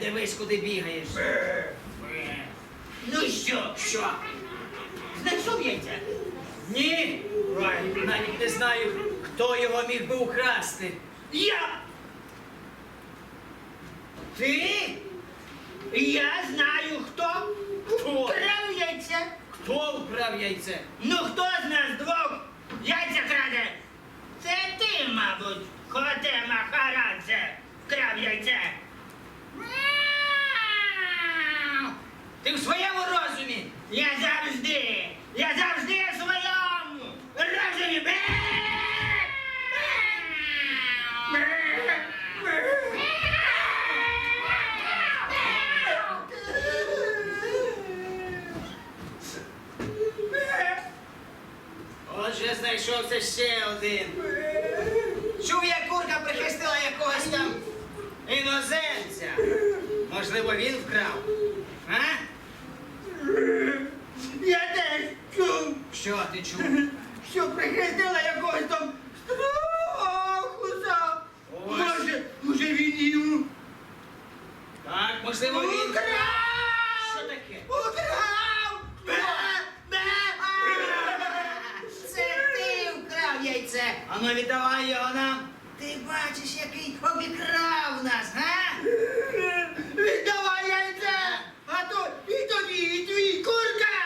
дивись, куди бігаєш. Ну що, Що? знайшов яйця? Ні, навіть не знаю, хто його міг би украсти. Я! Ти? Я знаю, хто Хто? крав яйця. Хто вкрав яйце? Ну хто з нас двох яйця краде? Це ти, мабуть, коте Махарадзе, вкрав яйце. Мяу! Ти в своєму розумі? Отже, знайшовся ще один. Чув, як курка прихистила якогось там іноземця. Можливо, він вкрав. А? Я теж чув, Що ти чув? що прихистила якогось там страхуса. Ось. Може, може він йому Так, можливо, він. Украв! Що таке? Украв! Бе! Бе! Це ти вкрав яйце. Ану, віддавай його нам. Ти бачиш, який обікрав нас, га? Віддавай яйце! А то і тобі, і твій курка!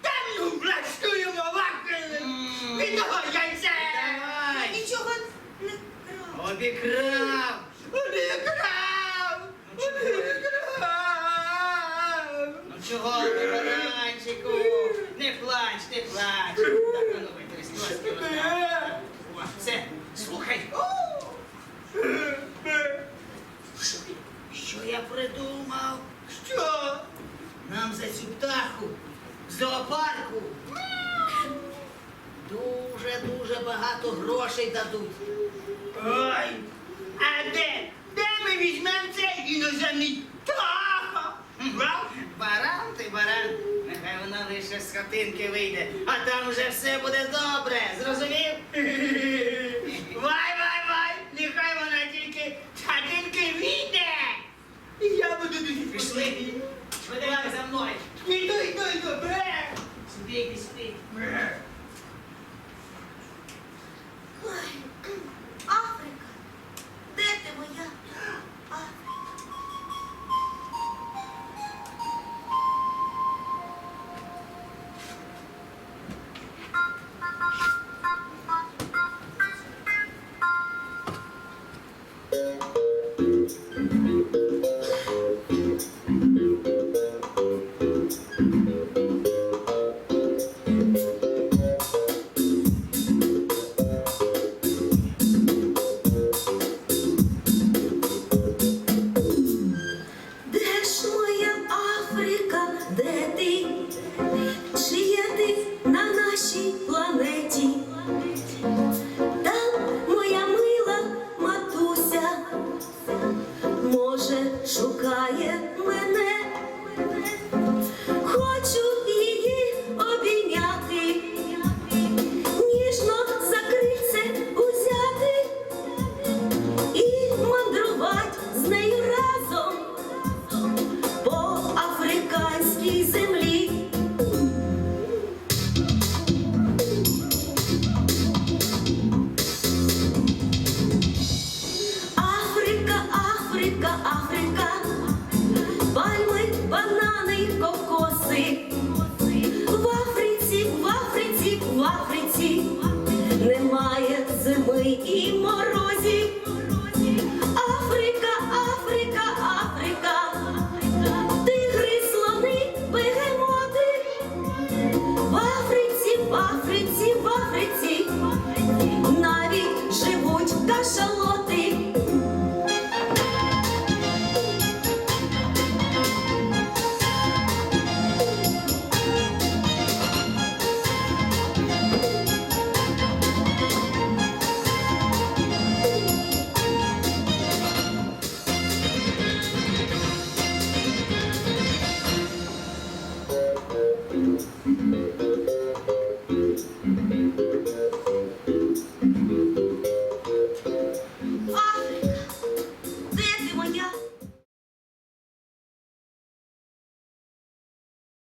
Там ну влаштуємо вахи! М. Віддавай яйце! Давай. Нічого не крав. Обікрав. Обікрав! Обікрав! Ну чого ти, баранчику? Не плач, не плач. Так, ну витри О, Все, слухай. Що, що я придумав? Що? Нам за цю птаху в зоопарку дуже-дуже багато грошей дадуть. Ой! А де? Де ми візьмемо цей іноземний птаха? Брав? Баран ти баран, нехай вона лише з хатинки вийде, а там вже все буде добре, зрозумів? Вай, вай, вай! Нехай вона тільки з хатинки війде! І я буду дуже Пішли. Швиденько за мною. Іду, іду, іду, бре! Сюди, сюди. Де ти? Чи є ти на нашій планеті? Там моя мила матуся, може, шукає мене. Зими і